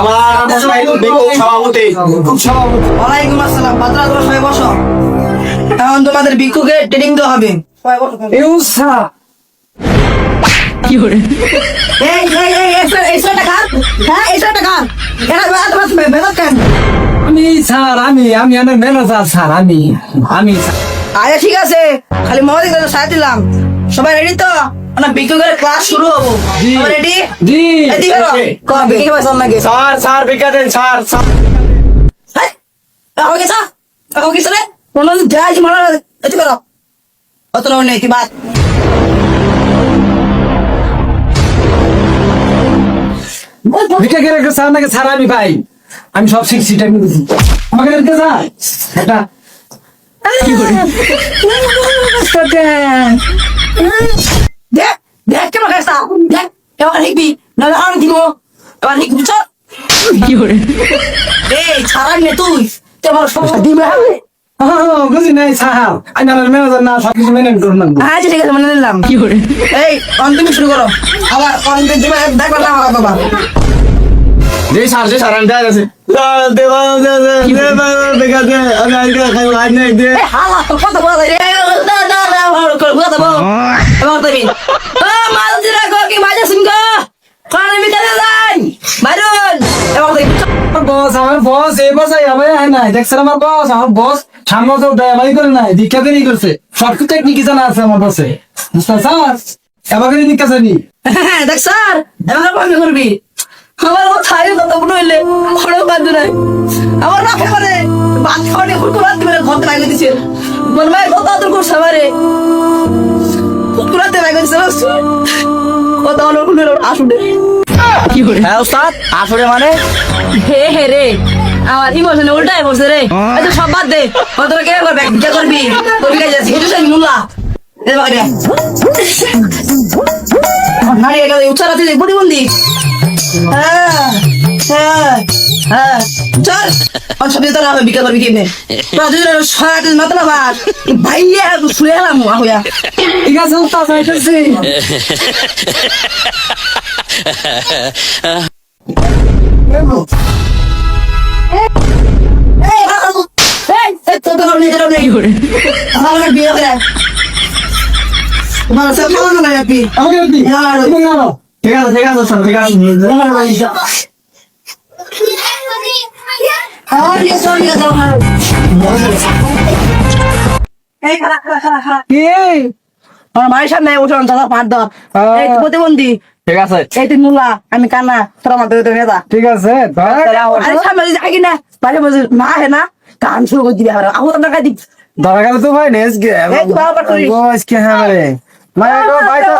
আমার মশাই বিক্ষোভ সভাপতি খুব সভাপতি ওয়ালাইকুম আসসালাম বাদরা তোমরা সবাই বসো এখন তোমাদের ভিক্ষুকে ট্রেনিং দেওয়া হবে সবাই বসো এই এই এই হ্যাঁ এরা কেন আমি স্যার আমি আমি আমার ম্যানেজার স্যার আমি আমি। আচ্ছা ঠিক আছে খালি ইকবাল সাথে দিলাম সবাই রেডি তো ভিক্ষুকের ক্লাস শুরু হব। রেডি জি। পয়সা স্যার স্যার ভিক্ষা দেন স্যার স্যার। কাকু গেছা কাকু কোনো যাই মারা এটি করো। অত লোক নেই বাদ ভিক্ষা করে একটা স্যার নাকি স্যার আমি ভাই। আমি সব শিখছি টাইম দিচ্ছি আমাকে দেখতে স্যার এটা দেখ দেখ কেন গেছা দেখ এবার লিখবি নাহলে আর দিব। এবার লিখ বুঝছ? এই ছাড়া নে তুই। তোমার সমস্যা দিবে হবে হ্যাঁ, বুঝি নাই আমি আমার ম্যানেজার না সব কিছু মেনে করুন না আচ্ছা ঠিক আছে মনে নিলাম। এই অন তুমি শুরু করো। আবার অন তুমি দেখবে না আমার বাবা জি স্যার জি স্যার আমি দেয়া গেছে স্যার দেবা দেবা ভিক্ষা দে আমি আজকে খাই আজ নাই দে। এই হালা তো কত বড় রে না না না ভালো করে বুঝা দেবো এবার তুমি ও মাল দিরা কো কি বাজে সিংহ কানে মিটারে যাই মারুন এবার তুমি বস আমার বস এই বস আমার নাই। দেখছেন আমার বস আমার বস সামনে তো দয়াবাই করে নাই, দীক্ষা দেরি করছে শর্ট টেকনিক জানা আছে আমার বসে বুঝতে স্যার এবার করে দীক্ষা জানি হ্যাঁ দেখ স্যার, এবার বন্ধ করবি। আমার থাই কত বড় হইলে খড় বাদ নাই। আমার না করে বাদ খড়ে হুট বাদ দিবে ঘর লাগে দিছে। বলবে কত আদর করছে আমারে। কুকুরাতে লাগে দিছে আলো কুলে আসুনে। হ্যাঁ ওস্তাদ আসলে মানে? হে হে রে। আমার ইমোশনে উল্টাই বলছে রে। এই তো সব বাদ দে। কত কে করবে? কে করবি? করবি কাজ আছে হেতু সেই মুল্লা নারী এটা উচ্চারাতে প্রতিবন্ধী। চল সব ভাত ভাইয়া আপনি আমাকে হ্যাঁ। জানো ঠিক আছে ঠিক আছে স্যার ঠিক আছে আমার মায়ের সামনে উঠোন দাদা পাঁচ দর প্রতিবন্ধী ঠিক আছে এই তুই নুলা আমি কানা তোর আমার তো নেতা ঠিক আছে সামনে যদি আগে না বাড়ি বসে মা হে না গান শুরু করে দিবি আবার আবার টাকা দিবি ধরা গেল তো ভাই নেস গে এই তো বাবা করি। বস কে হ্যাঁ রে মায়া গো ভাই তো